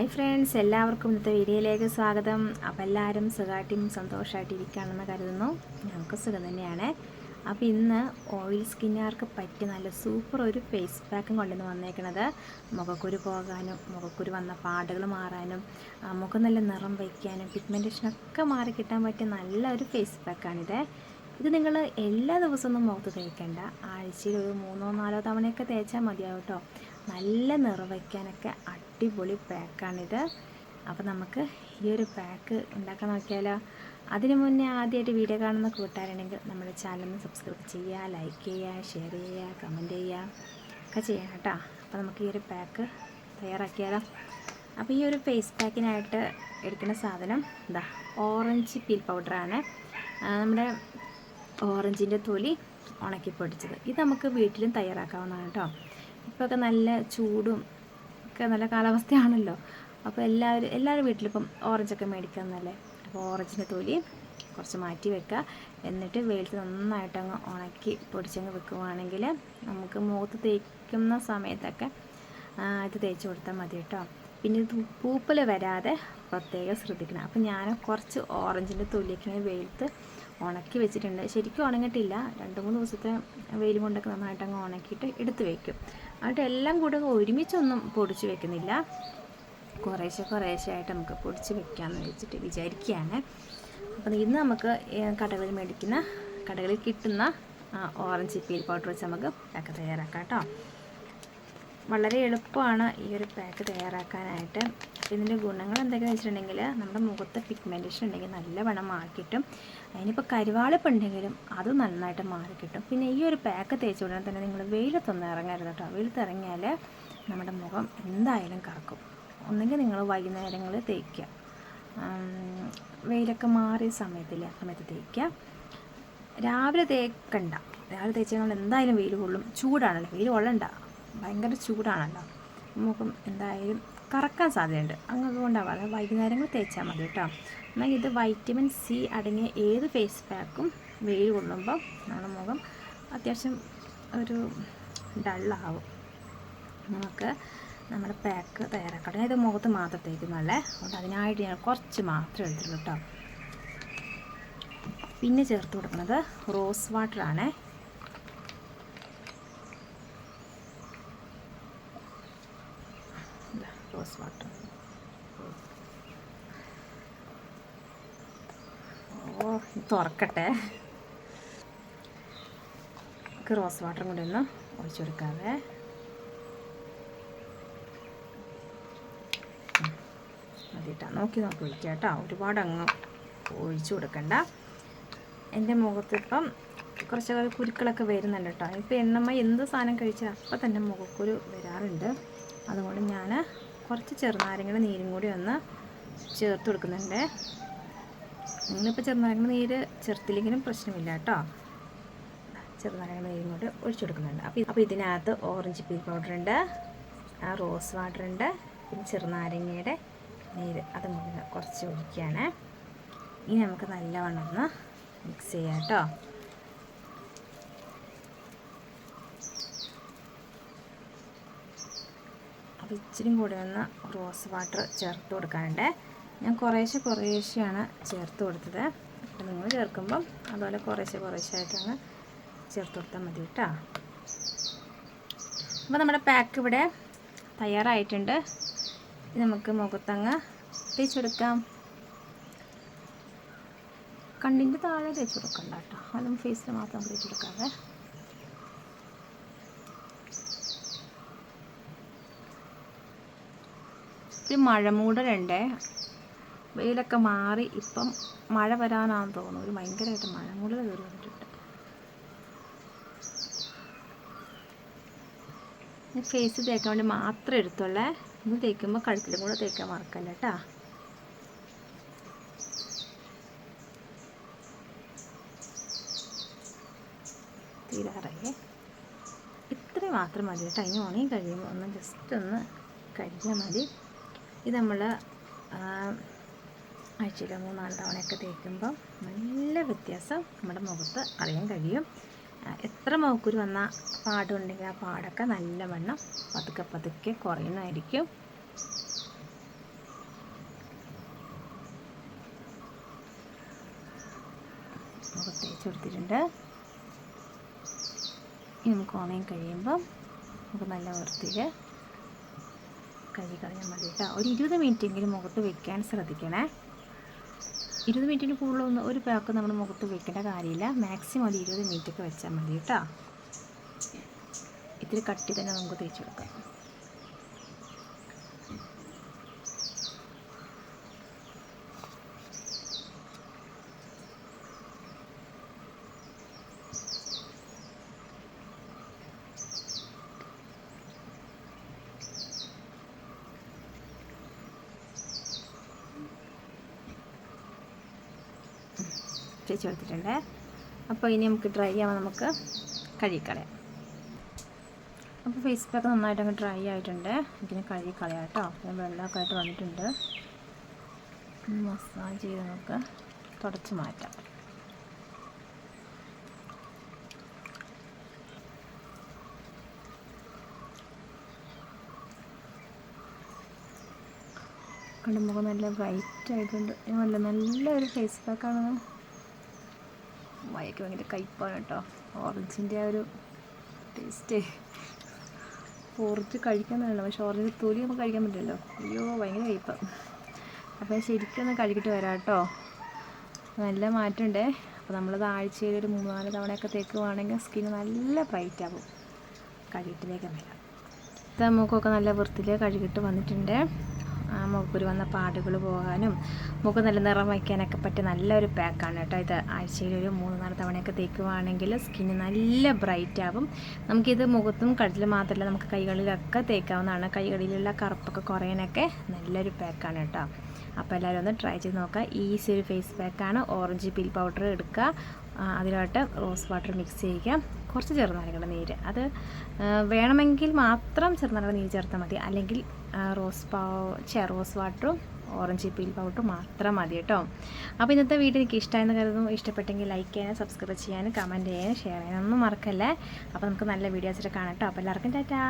Hi friends എല്ലാവർക്കും ഇന്നത്തെ വീഡിയോയിലേക്ക് സ്വാഗതം. അപ്പോൾ എല്ലാവരും സുഖമായിട്ടും സന്തോഷമായിട്ട് ഇരിക്കുകയാണെന്ന് കരുതുന്നു. ഞങ്ങൾക്ക് സുഖം തന്നെയാണ്. അപ്പോൾ ഇന്ന് ഓയിൽ സ്കിന്നുകാർക്ക് പറ്റിയ നല്ല സൂപ്പർ ഒരു ഫേസ് പാക്കും കൊണ്ടുവന്ന് വന്നേക്കണത്. മുഖക്കുരു പോകാനും മുഖക്കുരു വന്ന പാടുകൾ മാറാനും മുഖം നല്ല നിറം വയ്ക്കാനും പിഗ്മെന്റേഷനൊക്കെ മാറി കിട്ടാൻ പറ്റിയ നല്ലൊരു ഫേസ് പാക്കാണിത് ഇത് നിങ്ങൾ എല്ലാ ദിവസവും മുഖത്ത് തേക്കേണ്ട. ആഴ്ചയിൽ ഒരു മൂന്നോ നാലോ തവണയൊക്കെ തേച്ചാൽ മതിയാവും കേട്ടോ നല്ല നിറവയ്ക്കാനൊക്കെ അടിപൊളി പാക്കാണിത്. അപ്പോൾ നമുക്ക് ഈ ഒരു പാക്ക് ഉണ്ടാക്കാൻ നോക്കിയാലോ? അതിനു മുന്നേ ആദ്യമായിട്ട് വീഡിയോ കാണുന്ന കൂട്ടുകാരുണ്ടെങ്കിൽ നമ്മുടെ ചാനൽ സബ്സ്ക്രൈബ് ചെയ്യുക ലൈക്ക് ചെയ്യുക ഷെയർ ചെയ്യുക കമന്റ് ചെയ്യുക ഒക്കെ ചെയ്യണം കേട്ടോ. അപ്പോൾ നമുക്ക് ഈ ഒരു പാക്ക് തയ്യാറാക്കിയാലോ? അപ്പോൾ ഈ ഒരു ഫേസ് പാക്കിനായിട്ട് എടുക്കുന്ന സാധനം ഇതാ ഓറഞ്ച് പീൽ പൗഡറാണ് നമ്മുടെ ഓറഞ്ചിന്റെ തൊലി ഉണക്കി പൊടിച്ചത് ഇത് നമുക്ക് വീട്ടിലും തയ്യാറാക്കാവുന്നതാണ് കേട്ടോ. ഇപ്പോഴൊക്കെ നല്ല ചൂടും ഒക്കെ നല്ല കാലാവസ്ഥയാണല്ലോ. അപ്പോൾ എല്ലാവരും എല്ലാവരും വീട്ടിലിപ്പം ഓറഞ്ചൊക്കെ മേടിക്കാമെന്നല്ലേ അപ്പോൾ ഓറഞ്ചിന്റെ തൊലി കുറച്ച് മാറ്റി വെക്കുക എന്നിട്ട് വെയിലത്ത് നന്നായിട്ട് അങ്ങ് ഉണക്കി പൊടിച്ചങ്ങ് വെക്കുവാണെങ്കിൽ നമുക്ക് മുഖത്ത് തേക്കുന്ന സമയത്തൊക്കെ ഇത് തേച്ച് കൊടുത്താൽ മതി കേട്ടോ. പിന്നെ ഇത് പൂപ്പൽ വരാതെ പ്രത്യേകം ശ്രദ്ധിക്കണം. അപ്പോൾ ഞാൻ കുറച്ച് ഓറഞ്ചിന്റെ തൊലിയൊക്കെ വെയിലത്ത് ഉണക്കി വെച്ചിട്ടുണ്ട്. ശരിക്കും ഉണങ്ങിട്ടില്ല രണ്ട് മൂന്ന് ദിവസത്തെ വെയിൽ കൊണ്ടൊക്കെ നന്നായിട്ട് അങ്ങ് ഉണക്കിയിട്ട് എടുത്ത് വെക്കും. എന്നിട്ട് എല്ലാം കൂടെ ഒരുമിച്ചൊന്നും പൊടിച്ച് വെക്കുന്നില്ല. കുറേശ്ശെ കുറേശ്ശെ ആയിട്ട് നമുക്ക് പൊടിച്ച് വെക്കാമെന്ന് വെച്ചിട്ട് വിചാരിക്കുകയാണ്. അപ്പം ഇന്ന് നമുക്ക് കടകളിൽ മേടിക്കുന്ന കടകളിൽ കിട്ടുന്ന ഓറഞ്ച് പീൽ പൗഡർ വെച്ച് നമുക്ക് ഒക്കെ തയ്യാറാക്കാം കേട്ടോ. വളരെ എളുപ്പമാണ് ഈ ഒരു പാക്ക് തയ്യാറാക്കാനായിട്ട്. ഇതിന്റെ ഗുണങ്ങൾ എന്തൊക്കെയാണെന്ന് വെച്ചിട്ടുണ്ടെങ്കിൽ നമ്മുടെ മുഖത്ത് പിഗ്മെന്റേഷൻ ഉണ്ടെങ്കിൽ നല്ലവണ്ണം മാറിക്കിട്ടും. അതിനിപ്പോൾ കരുവാളിപ്പ് ഉണ്ടെങ്കിലും അത് നന്നായിട്ട് മാറിക്കിട്ടും. പിന്നെ ഈ ഒരു പാക്ക് തേച്ച് ഉടനെ തന്നെ നിങ്ങൾ വെയിലത്തൊന്നും ഇറങ്ങരുത് കേട്ടോ വെയിലത്ത് ഇറങ്ങിയാൽ നമ്മുടെ മുഖം എന്തായാലും കറക്കും. ഒന്നെങ്കിൽ നിങ്ങൾ വൈകുന്നേരങ്ങളിൽ തേക്കുക. വെയിലൊക്കെ മാറിയ സമയത്തില്ല ആ സമയത്ത് തേക്കുക. രാവിലെ തേക്കണ്ട. രാവിലെ തേച്ച് നമ്മൾ എന്തായാലും വെയിൽ കൊള്ളും. ചൂടാണല്ലോ. വെയിൽ കൊള്ളണ്ട. ഭയങ്കര ചൂടാണല്ലോ. മുഖം എന്തായാലും കറക്കാൻ സാധ്യതയുണ്ട്. അങ്ങ് അതുകൊണ്ടാണ് അത് വൈകുന്നേരങ്ങൾ തേച്ചാൽ മതി കേട്ടോ. എന്നാൽ ഇത് വൈറ്റമിൻ സി അടങ്ങിയ ഏത് ഫേസ് പാക്കും വെയിൽ കൊള്ളുമ്പോൾ നമ്മുടെ മുഖം അത്യാവശ്യം ഒരു ഡള്ളാവും നമുക്ക് നമ്മുടെ പാക്ക് തയ്യാറാക്കണം ഇത് മുഖത്ത് മാത്രം തേക്കുന്നല്ലേ അതുകൊണ്ട് അതിനായിട്ട് ഞാൻ കുറച്ച് മാത്രമേ എടുത്തുള്ളൂ കേട്ടോ. പിന്നെ ചേർത്ത് കൊടുക്കുന്നത് റോസ് വാട്ടർ വാട്ടർ ഓ തുറക്കട്ടെ. നമുക്ക് റോസ് വാട്ടറും കൂടി ഒന്ന് ഒഴിച്ചു കൊടുക്കാവേ. മതിട്ടാ. നോക്കി നോക്കി ഒഴിക്കുക കേട്ടോ. ഒരുപാട് അങ്ങ് ഒഴിച്ചു കൊടുക്കണ്ട. എന്റെ മുഖത്ത് ഇപ്പം കുറച്ച് കുരുക്കളൊക്കെ വരുന്നുണ്ട് കേട്ടോ. ഇപ്പോൾ എണ്ണമ്മ എന്ത് സാധനം കഴിച്ചാൽ അപ്പം തന്നെ മുഖക്കുരു വരാറുണ്ട്. അതുകൊണ്ട് ഞാൻ കുറച്ച് ചെറുനാരങ്ങയുടെ നീരും കൂടി ഒന്ന് ചേർത്ത് കൊടുക്കുന്നുണ്ട്. നിങ്ങളിപ്പോൾ ചെറുനാരങ്ങയുടെ നീര് ചേർത്തില്ലെങ്കിലും പ്രശ്നമില്ല കേട്ടോ. ചെറുനാരങ്ങയുടെ നീരും കൂടി ഒഴിച്ചു കൊടുക്കുന്നുണ്ട്. അപ്പോൾ അപ്പോൾ ഇതിനകത്ത് ഓറഞ്ച് പീൽ പൗഡർ ഉണ്ട് ആ റോസ് വാട്ടർ ഉണ്ട് പിന്നെ ചെറുനാരങ്ങയുടെ നീര് അതും കൂടി കുറച്ച് ഒഴിക്കുകയാണ് ഇനി നമുക്ക് നല്ലവണ്ണം ഒന്ന് മിക്സ് ചെയ്യാം കേട്ടോ. അപ്പോൾ ഇച്ചിരി കൂടി ഒന്ന് റോസ് വാട്ടർ ചേർത്ത് കൊടുക്കാനുണ്ട്. ഞാൻ കുറേശ്ശെ കുറേശ്ശെയാണ് ചേർത്ത് കൊടുത്തത്. അപ്പോൾ നിങ്ങൾ ചേർക്കുമ്പം അതുപോലെ കുറേശ്ശെ കുറേശ്ശെ ആയിട്ടങ്ങ് ചേർത്ത് കൊടുത്താൽ മതി കേട്ടോ. അപ്പോൾ നമ്മുടെ പാക്ക് ഇവിടെ തയ്യാറായിട്ടുണ്ട്. നമുക്ക് മുഖത്തങ്ങ് തേച്ചെടുക്കാം. കണ്ണിന്റെ താഴെ തേച്ച് കൊടുക്കണ്ട കേട്ടോ. അതും ഫേസിൽ മാത്രം തേച്ച് കൊടുക്കാതെ. ഒരു മഴമൂടലുണ്ട്. വെയിലൊക്കെ മാറി ഇപ്പം മഴ വരാനാണെന്ന് തോന്നുന്നു. ഒരു ഭയങ്കരമായിട്ട് മഴമൂടൽ കയറി വന്നിട്ടുണ്ട്. ഫേസ് തേക്കാൻ വേണ്ടി മാത്രം എടുത്തുള്ളേ. ഇത് തേക്കുമ്പോൾ കഴുത്തിലും കൂടെ തേക്കാൻ മറക്കല്ല കേട്ടോ തീരാറായേ. ഇത്രയും മാത്രം മതി കേട്ടോ ഇനി ഉണങ്ങി കഴിയുമ്പോൾ ഒന്ന് ജസ്റ്റ് ഒന്ന് കഴിച്ചാൽ മതി. ഇത് നമ്മൾ ആഴ്ചയിൽ മൂന്നാൽ തവണയൊക്കെ തേക്കുമ്പോൾ നല്ല വ്യത്യാസം നമ്മുടെ മുഖത്ത് അറിയാൻ കഴിയും. എത്ര മുഖക്കുരു വന്ന പാടുണ്ടെങ്കിൽ ആ പാടൊക്കെ നല്ല വണ്ണം പതുക്കെ പതുക്കെ കുറയുന്നതായിരിക്കും. മുഖത്ത് തേച്ച് കൊടുത്തിട്ടുണ്ട്. ഇനി നമുക്ക് ഓണയും കഴിയുമ്പം നമുക്ക് നല്ല വൃത്തിയിൽ കഴുകി കളയാൻ മതി കേട്ടോ. ഒരു ഇരുപത് മിനിറ്റെങ്കിലും മുഖത്ത് വെക്കാൻ ശ്രദ്ധിക്കണേ. ഇരുപത് മിനിറ്റിന് കൂടുതലൊന്നും ഒരു പാക്ക് നമ്മൾ മുഖത്ത് വെക്കേണ്ട കാര്യമില്ല. മാക്സിമം ഒരു ഇരുപത് മിനിറ്റൊക്കെ വെച്ചാൽ മതി കേട്ടോ. ഇത്തിരി കട്ടി തന്നെ നമുക്ക് തേച്ച് കൊടുക്കാം. തേച്ച് കൊടുത്തിട്ടുണ്ട് അപ്പോൾ ഇനി നമുക്ക് ഡ്രൈ ആവാൻ നമുക്ക് കഴുകിക്കളയാം. അപ്പോൾ ഫേസ് പാക്ക് നന്നായിട്ട് അങ്ങ് ഡ്രൈ ആയിട്ടുണ്ട്. ഇതിന് കഴുകിക്കളയാം കേട്ടോ. ഞാൻ വെള്ളമൊക്കെ ആയിട്ട് വന്നിട്ടുണ്ട് മസാജ് ചെയ്ത് നമുക്ക് തുടച്ച് മാറ്റാം. കണ്ട മുഖം നല്ല ബ്രൈറ്റ് ആയിട്ടുണ്ട്. നല്ല നല്ലൊരു ഫേസ് പാക്കാണ് വയക്ക് ഭയങ്കര കയ്പ്പാണ് കേട്ടോ. ഓറഞ്ചിന്റെ ആ ഒരു ടേസ്റ്റ് ഓറഞ്ച് കഴിക്കാൻ പറ്റില്ല പക്ഷെ ഓറഞ്ച് തൊലി നമുക്ക് കഴിക്കാൻ പറ്റില്ലല്ലോ. അയ്യോ ഭയങ്കര കയ്പ്പാണ് അപ്പോൾ ശരിക്കും ഒന്ന് കഴുകിയിട്ട് വരാം കേട്ടോ. നല്ല മാറ്റമുണ്ടേ. അപ്പോൾ നമ്മളത് ആഴ്ചയിൽ ഒരു മൂന്ന് നാല് തവണയൊക്കെ തേക്കുവാണെങ്കിൽ സ്കിന്ന് നല്ല ബ്രൈറ്റ് ആവും. കഴുകിയിട്ട് വേഗം വരാം. ഇത് നമുക്കൊക്കെ നല്ല വൃത്തിയിൽ കഴുകിയിട്ട് വന്നിട്ടുണ്ട്. മുഖക്കുരു വന്ന പാടുകൾ പോകാനും മുഖം നല്ല നിറം വയ്ക്കാനൊക്കെ പറ്റിയ നല്ലൊരു പാക്കാണ് കേട്ടോ ഇത്. ആഴ്ചയിൽ ഒരു മൂന്ന് നാല് തവണയൊക്കെ തേക്കുവാണെങ്കിൽ സ്കിന്ന് നല്ല ബ്രൈറ്റ് ആവും. നമുക്കിത് മുഖത്തും കടലിൽ മാത്രമല്ല നമുക്ക് കൈകളിലൊക്കെ തേക്കാവുന്നതാണ്. കൈകളിലുള്ള കറുപ്പൊക്കെ കുറയാനൊക്കെ നല്ലൊരു പാക്കാണ് കേട്ടോ. അപ്പോൾ എല്ലാവരും ഒന്ന് ട്രൈ ചെയ്ത് നോക്കുക. ഈസി ഒരു ഫേസ് പാക്കാണ് ഓറഞ്ച് പിൽ പൗഡർ എടുക്കുക. അതിലോട്ട് റോസ് വാട്ടർ മിക്സ് ചെയ്യുക. കുറച്ച് ചെറുനാരങ്ങയുടെ നീര്. അത് വേണമെങ്കിൽ മാത്രം ചെറുനാരങ്ങ നീര് ചേർത്താൽ മതി. അല്ലെങ്കിൽ റോസ് പാ ചെ റോസ് വാട്ടറും ഓറഞ്ച് പീൽ പൗഡറും മാത്രം മതി കേട്ടോ. അപ്പോൾ ഇന്നത്തെ വീഡിയോ എനിക്ക് ഇഷ്ടമായെന്ന് കരുതുന്നു. ഇഷ്ടപ്പെട്ടെങ്കിൽ ലൈക്ക് ചെയ്യാനും സബ്സ്ക്രൈബ് ചെയ്യാനും കമന്റ് ചെയ്യാനും ഷെയർ ചെയ്യാനും ഒന്നും മറക്കല്ലേ? അപ്പോൾ നമുക്ക് നല്ല വീഡിയോസിൽ കാണാം കേട്ടോ. അപ്പോൾ എല്ലാവർക്കും ടാറ്റാ.